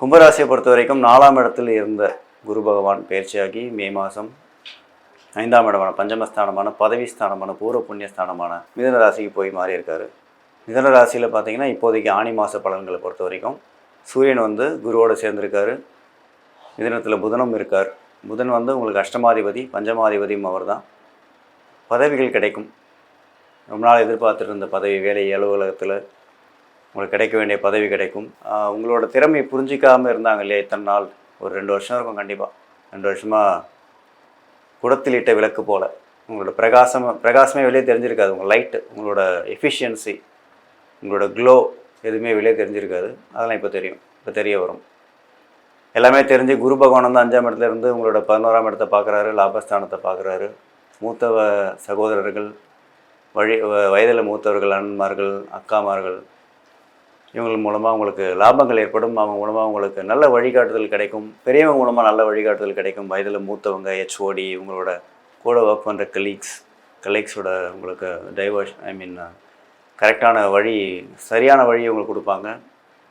கும்பராசியை பொறுத்த வரைக்கும் நாலாம் இடத்தில் இருந்த குரு பகவான் பயிற்சியாகி மே மாதம் ஐந்தாம் இடமான பஞ்சமஸ்தானமான பதவி ஸ்தானமான பூர்வ புண்ணிய ஸ்தானமான மிதன ராசிக்கு போய் மாறியிருக்காரு. மிதன ராசியில் பார்த்தீங்கன்னா இப்போதைக்கு ஆணி மாத பலன்களை பொறுத்த வரைக்கும் சூரியன் வந்து குருவோடு சேர்ந்திருக்காரு. மிதனத்தில் புதனும் இருக்கார். புதன் வந்து உங்களுக்கு அஷ்டமாதிபதி பஞ்சமாதிபதியும் அவர் தான் பதவிகள் கிடைக்கும். ரொம்ப நாள் எதிர்பார்த்துட்டு இருந்த பதவி வேலை அலுவலகத்தில் உங்களுக்கு கிடைக்க வேண்டிய பதவி கிடைக்கும். உங்களோட திறமையை புரிஞ்சிக்காமல் இருந்தாங்க இல்லையா இத்தனை நாள்? ஒரு ரெண்டு வருஷம் இருக்கும் கண்டிப்பாக ரெண்டு வருஷமாக குடத்தில் இட்ட விளக்கு போல். உங்களோட பிரகாசம் பிரகாசமே வெளியே தெரிஞ்சிருக்காது. உங்கள் லைட்டு உங்களோட எஃபிஷியன்சி உங்களோட க்ளோ எதுவுமே வெளியே தெரிஞ்சிருக்காது. அதெல்லாம் இப்போ தெரியும். இப்போ தெரிய வரும். எல்லாமே தெரிஞ்சு குரு பகவான் வந்து அஞ்சாம் இடத்துல இருந்து உங்களோட பதினோராம் இடத்தை பார்க்குறாரு லாபஸ்தானத்தை பார்க்குறாரு. மூத்த சகோதரர்கள் வழி வயதில் மூத்தவர்கள் அண்ணன்மார்கள் அக்காமார்கள் இவங்கள் மூலமாக உங்களுக்கு லாபங்கள் ஏற்படும். அவங்க மூலமாக உங்களுக்கு நல்ல வழிகாட்டுதல் கிடைக்கும். பெரியவங்க மூலமாக நல்ல வழிகாட்டுதல் கிடைக்கும். வயதில் மூத்தவங்க ஹெச்ஓடி இவங்களோட கூட ஒர்க் பண்ணுற கலீக்ஸ் கலீக்ஸோட உங்களுக்கு டைவர்ஷ் ஐ மீன் கரெக்டான வழி சரியான வழி உங்களுக்கு கொடுப்பாங்க.